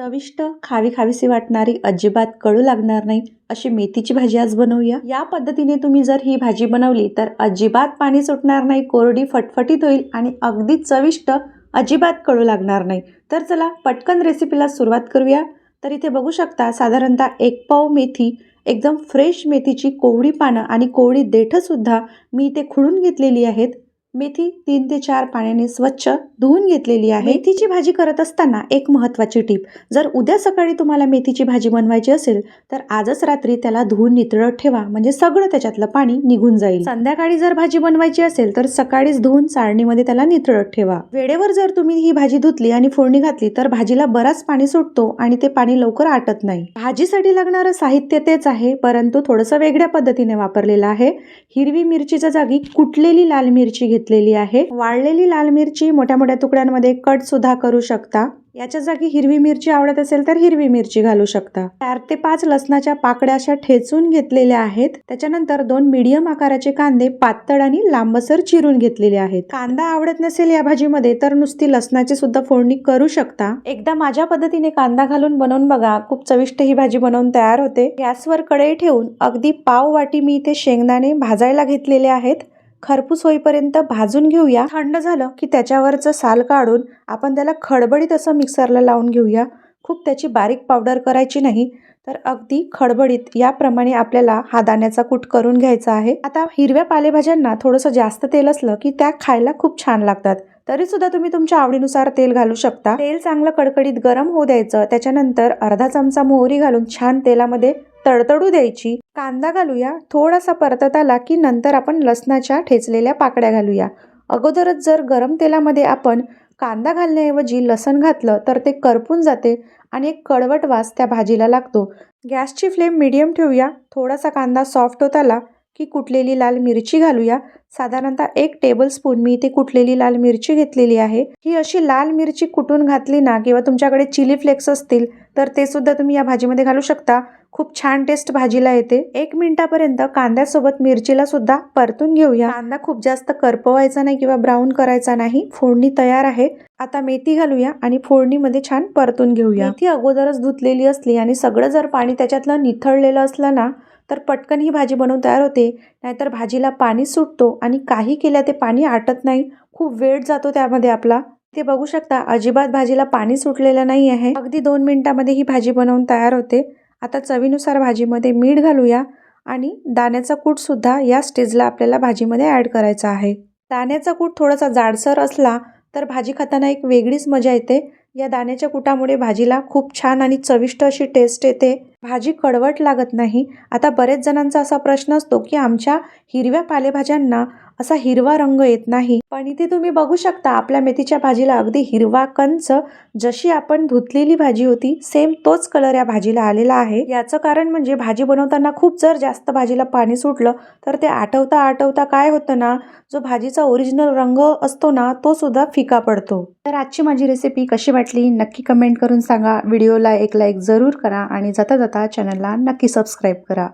चविष्ट खावी खावीशी वाटणारी अजिबात कळू लागणार नाही अशी मेथीची भाजी आज बनवूया. या पद्धतीने तुम्ही जर ही भाजी बनवली तर अजिबात पाणी सुटणार नाही कोरडी फटफटीत होईल आणि अगदी चविष्ट अजिबात कळू लागणार नाही. तर चला पटकन रेसिपीला सुरुवात करूया. तर इथे बघू शकता साधारणतः एक पाव मेथी एकदम फ्रेश मेथीची कोवळी पानं आणि कोवळी देठंसुद्धा मी इथे खुडून घेतलेली आहेत. मेथी तीन ते चार पाण्याने स्वच्छ धुवून घेतलेली आहे. मेथीची भाजी करत असताना एक महत्त्वाची टीप जर उद्या सकाळी तुम्हाला मेथीची भाजी बनवायची असेल तर आजच रात्री त्याला धुवून नितळत ठेवा म्हणजे सगळं त्याच्यातलं पाणी निघून जाईल. संध्याकाळी जर भाजी बनवायची असेल तर सकाळीच धुवून चाळणीमध्ये त्याला नितळत ठेवा. वेळेवर जर तुम्ही ही भाजी धुतली आणि फोडणी घातली तर भाजीला बराच पाणी सुटतो आणि ते पाणी लवकर आटत नाही. भाजीसाठी लागणारं साहित्य तेच आहे परंतु थोडंसं वेगळ्या पद्धतीने वापरलेलं आहे. हिरवी मिरचीच्या जागी कुटलेली लाल मिरची घेतलेली आहे. वाळलेली लाल मिरची मोठ्या मोठ्या तुकड्यांमध्ये कट सुद्धा करू शकता. याच्या जागी हिरवी मिरची आवडत असेल तर हिरवी मिरची घालू शकता. चार ते पाच लसणाच्या पाकड्या अशा ठेचून घेतलेल्या आहेत. त्याच्यानंतर दोन मीडियम आकाराचे कांदे पातळ आणि लांबसर चिरून घेतलेले आहेत. कांदा आवडत नसेल या भाजीमध्ये तर नुसती लसणाची सुद्धा फोडणी करू शकता. एकदा माझ्या पद्धतीने कांदा घालून बनवून बघा. खूप चविष्ट ही भाजी बनवून तयार होते. गॅसवर कढई ठेवून अगदी पाव वाटी मी इथे शेंगदाणे भाजायला घेतलेले आहेत. खरपूस होईपर्यंत भाजून घेऊया. थंड झालं की त्याच्यावरचं साल काढून आपण त्याला खडबडीत असं मिक्सरला लावून घेऊया. खूप त्याची बारीक पावडर करायची नाही तर अगदी खडबडीत याप्रमाणे आपल्याला हा दाण्याचा कूट करून घ्यायचा आहे. आता हिरव्या पालेभाज्यांना थोडंसं जास्त तेल असलं की त्या खायला खूप छान लागतात. तरी सुद्धा तुम्ही तुमच्या आवडीनुसार तेल घालू शकता. तेल चांगलं कडकडीत गरम होऊ द्यायचं त्याच्यानंतर अर्धा चमचा मोहरी घालून छान तेलामध्ये तडतडू द्यायची. कांदा घालूया थोडासा परतत आला की नंतर आपण लसणाच्या ठेचलेल्या पाकड्या घालूया. अगोदरच जर गरम तेलामध्ये आपण कांदा घालण्याऐवजी लसण घातलं तर ते करपून जाते आणि एक कडवट वास त्या भाजीला लागतो. गॅसची फ्लेम मिडियम ठेवूया थोडासा कांदा सॉफ्ट होत आला की कुटलेली लाल मिरची घालूया. साधारणतः एक टेबलस्पून मी इथे कुटलेली लाल मिरची घेतलेली आहे. ही अशी लाल मिरची कुटून घातली ना किंवा तुमच्याकडे चिली फ्लेक्स असतील तर ते सुद्धा तुम्ही या भाजीमध्ये घालू शकता. खूप छान टेस्ट भाजीला येते. एक मिनिटापर्यंत कांद्यासोबत मिरचीला सुद्धा परतून घेऊया. कांदा खूप जास्त करपवायचा नाही किंवा ब्राऊन करायचा नाही. फोडणी तयार आहे. आता मेथी घालूया आणि फोडणीमध्ये छान परतून घेऊया. मेथी अगोदरच धुतलेली असली आणि सगळं जर पाणी त्याच्यातलं निथळलेलं असलं ना तर पटकन ही भाजी बनवून तयार होते. नाहीतर भाजीला पाणी सुटतो आणि काही केल्या ते पाणी आटत नाही. खूप वेळ जातो त्यामध्ये आपला. ते बघू शकता अजिबात भाजीला पाणी सुटलेलं नाही आहे. अगदी दोन मिनिटामध्ये ही भाजी बनवून तयार होते. आता चवीनुसार भाजीमध्ये मीठ घालूया आणि दाण्याचा कूटसुद्धा या स्टेजला आपल्याला भाजीमध्ये ॲड करायचा आहे. दाण्याचा कूट थोडासा जाडसर असला तर भाजी खाताना एक वेगळीच मजा येते. या दाण्याच्या कुटामुळे भाजीला खूप छान आणि चविष्ट अशी टेस्ट येते. भाजी कडवट लागत नाही. आता बरेच जणांचा असा प्रश्न असतो की आमच्या हिरव्या पालेभाज्यांना असा हिरवा रंग येत नाही. पण इथे तुम्ही बघू शकता आपल्या मेथीच्या भाजीला अगदी हिरवा कंच जशी आपण धुतलेली भाजी होती सेम तोच कलर या भाजीला आलेला आहे. याचं कारण म्हणजे भाजी बनवताना खूप जर जास्त भाजीला पाणी सुटलं तर ते आठवता आठवता काय होतं ना जो भाजीचा ओरिजिनल रंग असतो ना तो सुद्धा फिका पडतो. तर आजची माझी रेसिपी कशी वाटली नक्की कमेंट करून सांगा. व्हिडिओला एक लाईक जरूर करा आणि जाता जाता चॅनलला नक्की सबस्क्राईब करा.